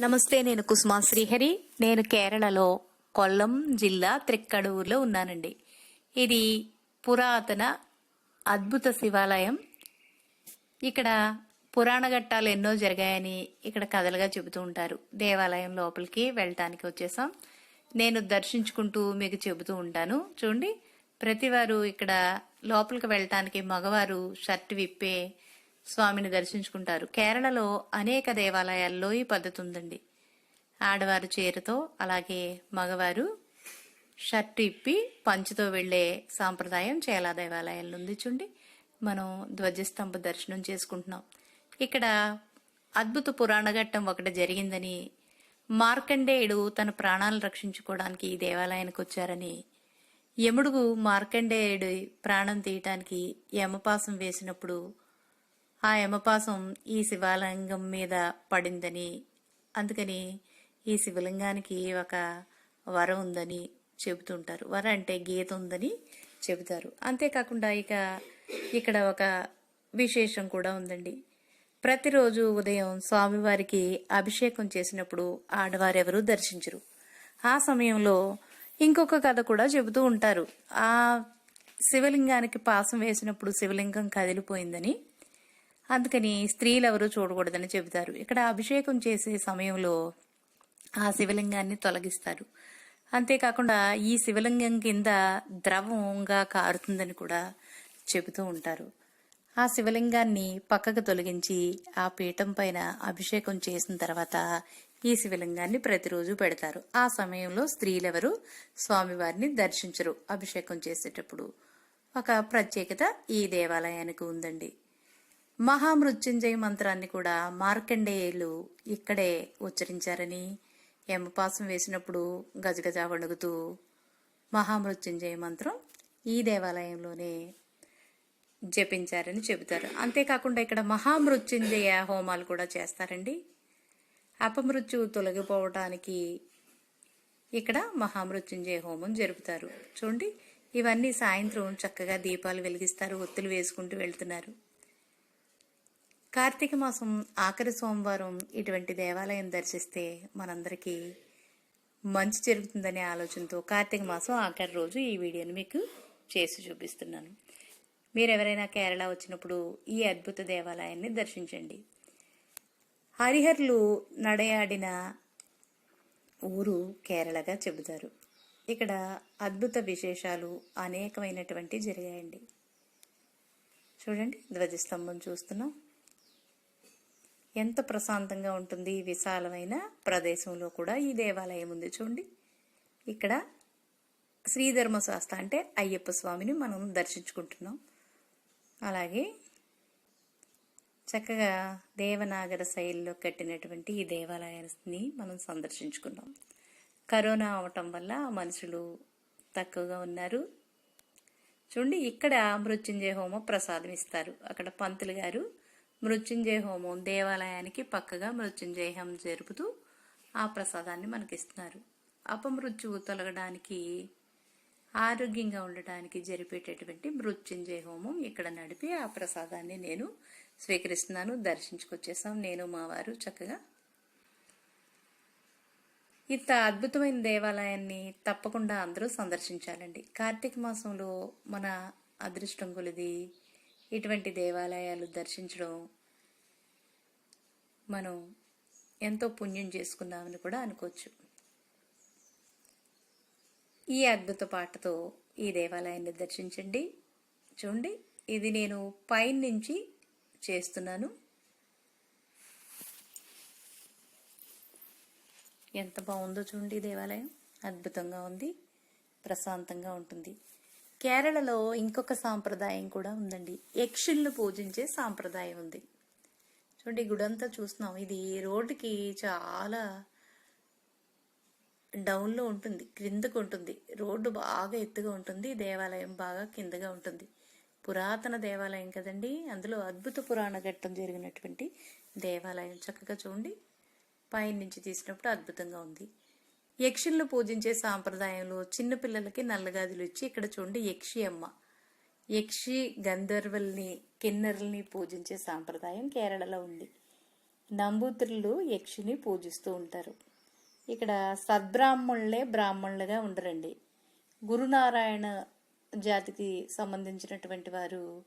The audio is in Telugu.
నమస్తే నేను కుసుమా శ్రీహరి. నేను కేరళలో కొల్లం జిల్లా త్రిక్కడూరులో ఉన్నానండి. ఇది పురాతన అద్భుత శివాలయం. ఇక్కడ పురాణ ఘట్టాలు ఎన్నో జరిగాయని ఇక్కడ కథలుగా చెబుతూ ఉంటారు. దేవాలయం లోపలికి వెళ్ళటానికి వచ్చేసాం. నేను దర్శించుకుంటూ మీకు చెబుతూ ఉంటాను. చూడండి ప్రతివారు ఇక్కడ లోపలికి వెళ్ళటానికి మగవారు షర్ట్ విప్పే స్వామిని దర్శించుకుంటారు. కేరళలో అనేక దేవాలయాల్లో ఈ పద్ధతి ఉందండి ఆడవారు చీరతో అలాగే మగవారు షర్ట్ ఇప్పి పంచుతో వెళ్ళే సాంప్రదాయం చేలా దేవాలయాల్లో ఉంది చూడండి. మనం ధ్వజస్తంభ దర్శనం చేసుకుంటున్నాం. ఇక్కడ అద్భుత పురాణ ఘట్టం ఒకటి జరిగిందని మార్కండేయుడు తన ప్రాణాలను రక్షించుకోవడానికి ఈ దేవాలయానికి వచ్చారని యముడుగు మార్కండేయుడి ప్రాణం తీయటానికి యమపాసం వేసినప్పుడు ఆ యమపాసం ఈ శివలింగం మీద పడిందని అందుకని ఈ శివలింగానికి ఒక వరం ఉందని చెబుతుంటారు. వర అంటే గీత ఉందని చెబుతారు. అంతేకాకుండా ఇక ఇక్కడ ఒక విశేషం కూడా ఉందండి. ప్రతిరోజు ఉదయం స్వామివారికి అభిషేకం చేసినప్పుడు ఆడవారెవరూ దర్శించరు. ఆ సమయంలో ఇంకొక కథ కూడా చెబుతూ ఉంటారు. ఆ శివలింగానికి పాసం వేసినప్పుడు శివలింగం కదిలిపోయిందని అందుకని స్త్రీలు ఎవరు చూడకూడదని చెబుతారు. ఇక్కడ అభిషేకం చేసే సమయంలో ఆ శివలింగాన్ని తొలగిస్తారు. అంతేకాకుండా ఈ శివలింగం కింద ద్రవంగా కారుతుందని కూడా చెబుతూ ఉంటారు. ఆ శివలింగాన్ని పక్కకు తొలగించి ఆ పీఠం పైన అభిషేకం చేసిన తర్వాత ఈ శివలింగాన్ని ప్రతిరోజు పెడతారు. ఆ సమయంలో స్త్రీలెవరు స్వామివారిని దర్శించరు అభిషేకం చేసేటప్పుడు. ఒక ప్రత్యేకత ఈ దేవాలయానికి ఉందండి. మహామృత్యుంజయ మంత్రాన్ని కూడా మార్కండేయులు ఇక్కడే ఉచ్చరించారని యమపాసం వేసినప్పుడు గజగజ వణుగుతూ మహామృత్యుంజయ మంత్రం ఈ దేవాలయంలోనే జపించారని చెబుతారు. అంతేకాకుండా ఇక్కడ మహామృత్యుంజయ హోమాలు కూడా చేస్తారండి. అపమృత్యు తొలగిపోవటానికి ఇక్కడ మహామృత్యుంజయ హోమం జరుపుతారు. చూడండి ఇవన్నీ సాయంత్రం చక్కగా దీపాలు వెలిగిస్తారు ఒత్తులు వేసుకుంటూ వెళ్తున్నారు. కార్తీక మాసం ఆఖరి సోమవారం ఇటువంటి దేవాలయం దర్శిస్తే మనందరికీ మంచి జరుగుతుందనే ఆలోచనతో కార్తీక మాసం ఆఖరి రోజు ఈ వీడియోని మీకు చేసి చూపిస్తున్నాను. మీరు ఎవరైనా కేరళ వచ్చినప్పుడు ఈ అద్భుత దేవాలయాన్ని దర్శించండి. హరిహర్లు నడయాడిన ఊరు కేరళగా చెబుతారు. ఇక్కడ అద్భుత విశేషాలు అనేకమైనటువంటి జరిగాయండి. చూడండి ధ్వజస్తంభం చూస్తున్నాం. ఎంత ప్రశాంతంగా ఉంటుంది విశాలమైన ప్రదేశంలో కూడా ఈ దేవాలయం ఉంది చూడండి. ఇక్కడ శ్రీధర్మశాస్త్ర అంటే అయ్యప్ప స్వామిని మనం దర్శించుకుంటున్నాం. అలాగే చక్కగా దేవనాగర శైలిలో కట్టినటువంటి ఈ దేవాలయాన్ని మనం సందర్శించుకున్నాం. కరోనా అవటం వల్ల మనుషులు తక్కువగా ఉన్నారు. చూడండి ఇక్కడ మృత్యుంజయ హోమ ప్రసాదం ఇస్తారు. అక్కడ పంతులు గారు మృత్యుంజయ హోమం దేవాలయానికి పక్కగా మృత్యుంజయ హోమం జరుపుతూ ఆ ప్రసాదాన్ని మనకి ఇస్తున్నారు అపమృత్యువు తొలగడానికి ఆరోగ్యంగా ఉండటానికి జరిపేటటువంటి మృత్యుంజయ హోమం ఇక్కడ నడిపి ఆ ప్రసాదాన్ని నేను స్వీకరిస్తున్నాను దర్శించుకొచ్చేసాం నేను మా వారు చక్కగా. ఇంత అద్భుతమైన దేవాలయాన్ని తప్పకుండా అందరూ సందర్శించాలండి. కార్తీక మాసంలో మన అదృష్టం కొలిది ఇటువంటి దేవాలయాలు దర్శించడం మనం ఎంతో పుణ్యం చేసుకున్నామని కూడా అనుకోవచ్చు. ఈ అద్భుత పాటతో ఈ దేవాలయాన్ని దర్శించండి. చూడండి ఇది నేను పైన నుంచి చేస్తున్నాను. ఎంత బాగుందో చూడండి ఈ దేవాలయం. అద్భుతంగా ఉంది ప్రశాంతంగా ఉంటుంది. కేరళలో ఇంకొక సాంప్రదాయం కూడా ఉందండి. యక్షుల్ని పూజించే సాంప్రదాయం ఉంది. చూడండి గుడంతా చూస్తున్నాం. ఇది రోడ్డుకి చాలా డౌన్లో ఉంటుంది క్రిందకు ఉంటుంది. రోడ్డు బాగా ఎత్తుగా ఉంటుంది దేవాలయం బాగా కిందగా ఉంటుంది. పురాతన దేవాలయం కదండి. అందులో అద్భుత పురాణ ఘట్టం జరిగినటువంటి దేవాలయం. చక్కగా చూడండి పైనుంచి తీసినప్పుడు అద్భుతంగా ఉంది. యక్షులను పూజించే సాంప్రదాయంలో చిన్నపిల్లలకి నల్లగాదులు ఇచ్చి ఇక్కడ చూడండి యక్షి అమ్మ. యక్షి గంధర్వుల్ని కిన్నరుల్ని పూజించే సాంప్రదాయం కేరళలో ఉంది. నంబూత్రులు యక్షిని పూజిస్తూ ఉంటారు. ఇక్కడ సద్బ్రాహ్మణులే బ్రాహ్మణులుగా ఉండరండి. గురునారాయణ జాతికి సంబంధించినటువంటి వారు